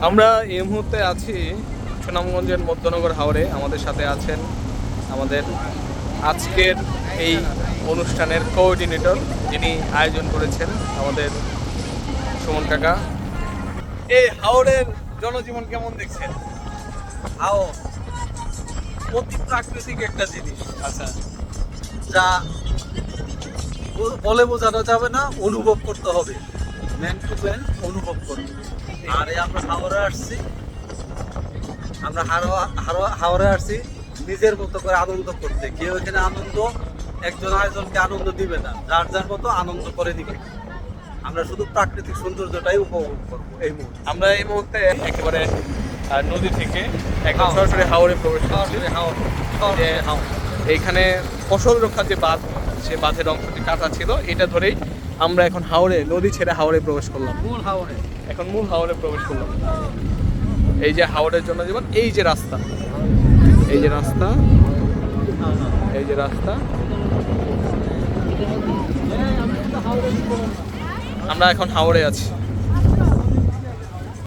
আমরা এই মুহূর্তে আছি সুনামগঞ্জের মধ্যনগর হাওড়ে আমাদের সাথে আছেন আমাদের আজকের এই অনুষ্ঠানের কোঅর্ডিনেটর যিনি আয়োজন করেছেন আমাদের সুমন কাকা। এই হাওড়ের জনজীবন কেমন দেখছেন? হাও অতি প্রাকৃতিক একটা জিনিস। আচ্ছা। যা বলে বোঝানো যাবে না অনুভব করতে হবে। ম্যান টু ম্যান অনুভব করতে আর এই আমরা হাওড়ে আসছি। আমরা হাওড়া হাওড়া- আসছি। নিজের মতো করে আনন্দ করতে। কেউ এখানে আনন্দ একজন আরেকজনকে আনন্দ দিবে না। যার যার মতো আনন্দ করে দিবে। আমরা শুধু প্রাকৃতিক সৌন্দর্যটাই উপভোগ করব এই মুহূর্তে। আমরা এই মুহূর্তে একেবারে নদী থেকে একদম সরাসরি হাওড়ে প্রবেশ সরাসরি হাওড় এইখানে ফসল রক্ষার যে বাঁধ সে বাঁধের অংশটি কাটা ছিল। এটা ধরেই আমরা এখন হাওড়ে নদী ছেড়ে হাওড়ে প্রবেশ করলাম। মূল হাওড়ে এখন মূল হাওড়ে প্রবেশ করলাম। এই যে হাওড়ের জন্য জীবন এই যে রাস্তা। এই যে রাস্তা এই যে রাস্তা। আমরা এখন হাওড়ে আছি।